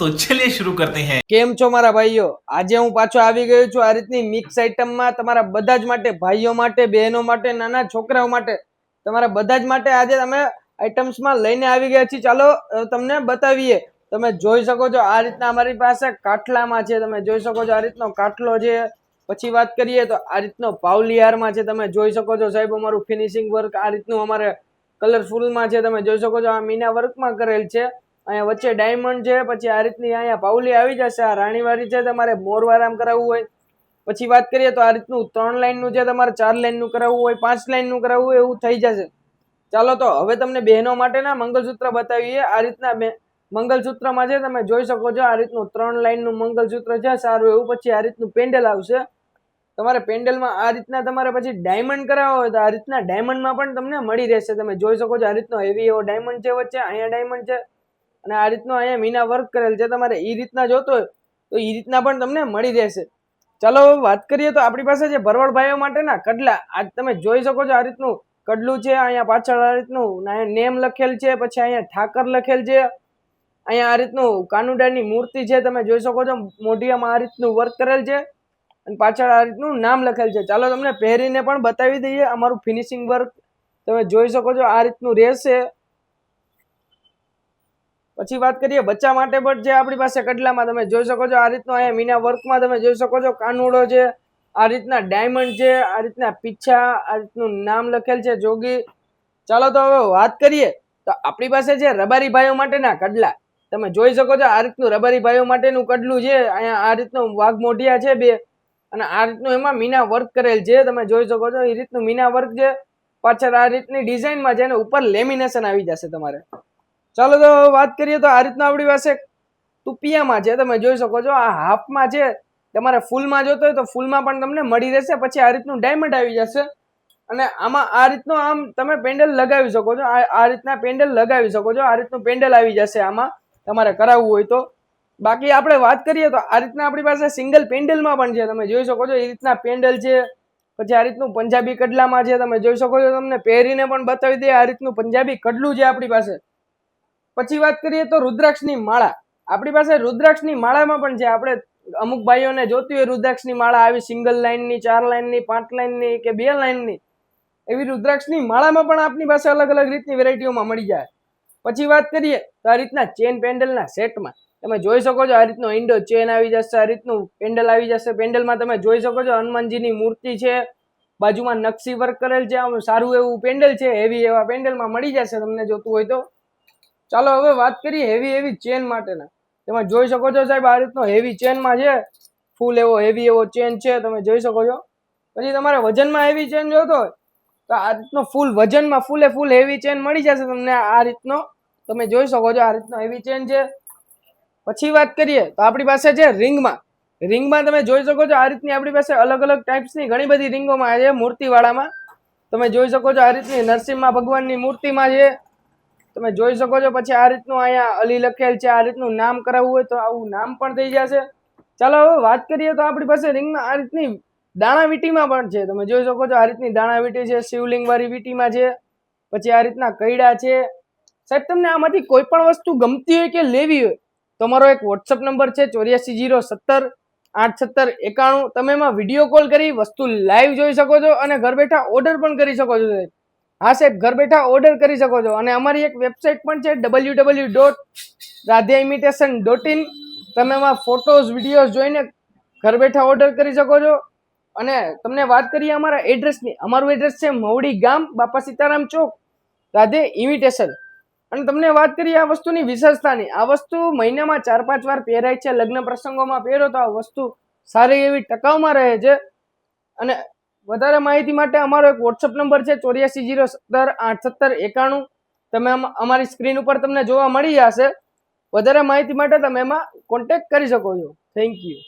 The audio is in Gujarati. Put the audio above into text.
તો ચલિએ શરૂ કરતે હૈ. કેમ છો મારા ભાઈઓ? આજે હું પાછો આવી ગયો છું આ રીતની મિક્સ આઇટમમાં તમારા બધા જ માટે, ભાઈઓ માટે, બહેનો માટે, નાના છોકરાઓ માટે, તમારા બધા જ માટે આજે અમે આઇટમ્સમાં લઈને આવી ગયા છીએ. ચાલો તમને બતાવીએ. તમે જોઈ શકો છો આ રીતના અમારી પાસે કાટલામાં છે. તમે જોઈ શકો છો આ રીતનો કાટલો છે. પછી વાત કરીએ તો આ રીતનો પાવલિયારમાં છે. તમે જોઈ શકો છો સાહેબ, અમારું ફિનિશિંગ વર્ક આ રીતનું અમારે કલરફુલમાં છે. તમે જોઈ શકો છો આ મીના વર્કમાં કરેલ છે. અહીંયા વચ્ચે ડાયમંડ છે, પછી આ રીતની અહીંયા પાઉલી આવી જશે, આ રાણીવાળી છે તમારે મોરવારામ કરાવવું હોય. પછી વાત કરીએ તો આ રીતનું ત્રણ લાઈનનું છે તમારે ચાર લાઇનનું કરાવવું હોય, પાંચ લાઇનનું કરાવવું હોય, એવું થઈ જશે. ચાલો તો હવે તમને બહેનો માટેના મંગલસૂત્ર બતાવીએ. આ રીતના મંગલસૂત્રમાં છે, તમે જોઈ શકો છો આ રીતનું ત્રણ લાઇનનું મંગલસૂત્ર છે સારું એવું. પછી આ રીતનું પેન્ડલ આવશે. તમારે પેન્ડલમાં આ રીતના તમારે પછી ડાયમંડ કરાવવો હોય તો આ રીતના ડાયમંડમાં પણ તમને મળી રહેશે. તમે જોઈ શકો છો આ રીતનો હેવી એવો ડાયમંડ છે વચ્ચે, અહીંયા ડાયમંડ છે. અને આ રીતનો અહીંયા મીના વર્ક કરેલ છે. તમારે એ રીતના જોતો હોય, તો એ રીતના પણ તમને મળી રહેશે. ચાલો વાત કરીએ તો આપણી પાસે જે ભરવાડ ભાઈઓ માટેના કડલા આજ તમે જોઈ શકો છો આ રીતનું કડલું છે, અહીંયા પાછળ આ રીતનું નેમ લખેલ છે, પછી અહીંયા ઠાકર લખેલ છે. અહીંયા આ રીતનું કાનુડાની મૂર્તિ છે, તમે જોઈ શકો છો, મોઢિયામાં આ રીતનું વર્ક કરેલ છે. અને પાછળ આ રીતનું નામ લખેલ છે. ચાલો તમને પહેરીને પણ બતાવી દઈએ અમારું ફિનિશિંગ વર્ક તમે જોઈ શકો છો આ રીતનું રહેશે. પછી વાત કરીએ બચ્ચા માટે પણ જે આપણી પાસે કડલામાં તમે જોઈ શકો છો, આ રીતનું અહીંયા મીના વર્કમાં તમે જોઈ શકો છો, કાનુડો છે, આ રીતના ડાયમંડ છે, આ રીતના પીછા, આ રીતનું નામ લખેલ છે જોગી. ચાલો તો હવે વાત કરીએ, તો આપણી પાસે છે રબારી ભાઈઓ માટેના કડલા તમે જોઈ શકો છો આ રીતનું રબારી ભાઈઓ માટેનું કડલું છે, અહીંયા આ રીતનું વાઘ મોઢિયા છે બે, અને આ રીતનું એમાં મીના વર્ક કરેલ છે, તમે જોઈ શકો છો એ રીતનું મીના વર્ક છે. પાછળ આ રીતની ડિઝાઇનમાં છે અને ઉપર લેમિનેશન આવી જશે તમારે. ચાલો તો વાત કરીએ તો આ રીતના આપણી પાસે તુપિયામાં છે. તમે જોઈ શકો છો, આ હાફમાં છે. તમારે ફૂલમાં જોતો હોય તો ફૂલમાં પણ તમને મળી રહેશે. પછી આ રીતનું ડાયમંડ આવી જશે. અને આમાં આ રીતનું આમ તમે પેન્ડલ લગાવી શકો છો. આ રીતના પેન્ડલ લગાવી શકો છો. આ રીતનું પેન્ડલ આવી જશે આમાં તમારે કરાવવું હોય તો. બાકી આપણે વાત કરીએ તો આ રીતના આપણી પાસે સિંગલ પેન્ડલમાં પણ છે. તમે જોઈ શકો છો, એ રીતના પેન્ડલ છે. પછી આ રીતનું પંજાબી કડલામાં છે. તમે જોઈ શકો છો, તમને પહેરીને પણ બતાવી દે આ રીતનું પંજાબી કડલું છે આપણી પાસે. પછી વાત કરીએ તો રુદ્રાક્ષની માળા. આપણી પાસે રુદ્રાક્ષની માળામાં પણ છે આપણે અમુક ભાઈઓને જોતી હોય રુદ્રાક્ષની માળા, આવી સિંગલ લાઇનની ચાર લાઇનની પાંચ લાઇનની કે બે લાઇનની એવી રુદ્રાક્ષની માળામાં પણ આપણી પાસે અલગ અલગ રીતની વેરાયટીઓમાં મળી જાય. પછી વાત કરીએ તો આ રીતના ચેન પેન્ડલના સેટમાં. તમે જોઈ શકો છો આ રીતનો ઇન્ડો ચેન આવી જશે, આ રીતનું પેન્ડલ આવી જશે. પેન્ડલમાં તમે જોઈ શકો છો હનુમાનજીની મૂર્તિ છે. બાજુમાં નકશી વર્ક કરેલ છે. આમ સારું એવું પેન્ડલ છે. હેવી એવા પેન્ડલમાં મળી જશે તમને જોતું હોય તો. ચાલો હવે વાત કરીએ હેવી હેવી ચેન માટેના. તમે જોઈ શકો છો સાહેબ, આ રીતનો હેવી ચેનમાં છે. ફૂલ એવો હેવી એવો ચેન છે. તમે જોઈ શકો છો. પછી તમારે વજનમાં હેવી ચેન જોતો હોય, તો આ રીતનો ફૂલ વજનમાં ફૂલે ફૂલ હેવી ચેન મળી જશે તમને આ રીતનો. તમે જોઈ શકો છો આ રીતનો હેવી ચેન છે. પછી વાત કરીએ, તો આપણી પાસે છે રિંગમાં. રિંગમાં તમે જોઈ શકો છો આ રીતની આપણી પાસે અલગ અલગ ટાઈપ્સની ઘણી બધી રિંગોમાં છે, મૂર્તિવાળામાં. તમે જોઈ શકો છો આ રીતની નરસિંહમાં ભગવાનની મૂર્તિમાં છે. તમે જોઈ શકો છો પછી આ રીતનું અહીંયા અલી લખેલ છે, આ રીતનું નામ કરાવવું હોય તો આવું નામ પણ થઈ જશે. ચાલો હવે વાત કરીએ તો આપણી પાસે રિંગમાં આ રીતની દાણા વીટીમાં પણ છે. તમે જોઈ શકો છો આ રીતની દાણા વીટી છે શિવલિંગ વાળી વીટીમાં છે, પછી આ રીતના કૈડા છે. સાહેબ, તમને આમાંથી કોઈ પણ વસ્તુ ગમતી હોય કે લેવી હોય તો મારો એક વોટ્સઅપ નંબર છે ચોર્યાસી જીરો સત્તર આઠ સત્તર એકાણું. તમે એમાં વીડિયો કોલ કરી, વસ્તુ લાઈવ જોઈ શકો છો અને ઘર બેઠા ઓર્ડર પણ કરી શકો છો સાહેબ. હા સાહેબ, ઘર બેઠા ઓર્ડર કરી શકો છો. અને અમારી એક વેબસાઇટ પણ છે W W dot Radhya imitation dot in તમે એમાં ફોટોઝ વિડીયોઝ જોઈને ઘર બેઠા ઓર્ડર કરી શકો છો. અને તમને વાત કરીએ અમારા એડ્રેસની અમારું એડ્રેસ છે મવડી ગામ, બાપા સીતારામ ચોક, રાધે ઇમિટેશન અને તમને વાત કરીએ આ વસ્તુની વિશેષતાની. આ વસ્તુ મહિનામાં ચાર પાંચ વાર પહેરાય છે. લગ્ન પ્રસંગોમાં પહેરો તો આ વસ્તુ સારી એવી ટકાઉમાં રહે છે. અને વધારે માહિતી માટે અમારો એક વોટ્સઅપ નંબર છે, ચોર્યાસી જીરો સત્તર આઠ સત્તર એકાણું. તમે અમારી સ્ક્રીન ઉપર તમને જોવા મળી જશે. વધારે માહિતી માટે તમે એમાં કોન્ટેક્ટ કરી શકો છો. Thank you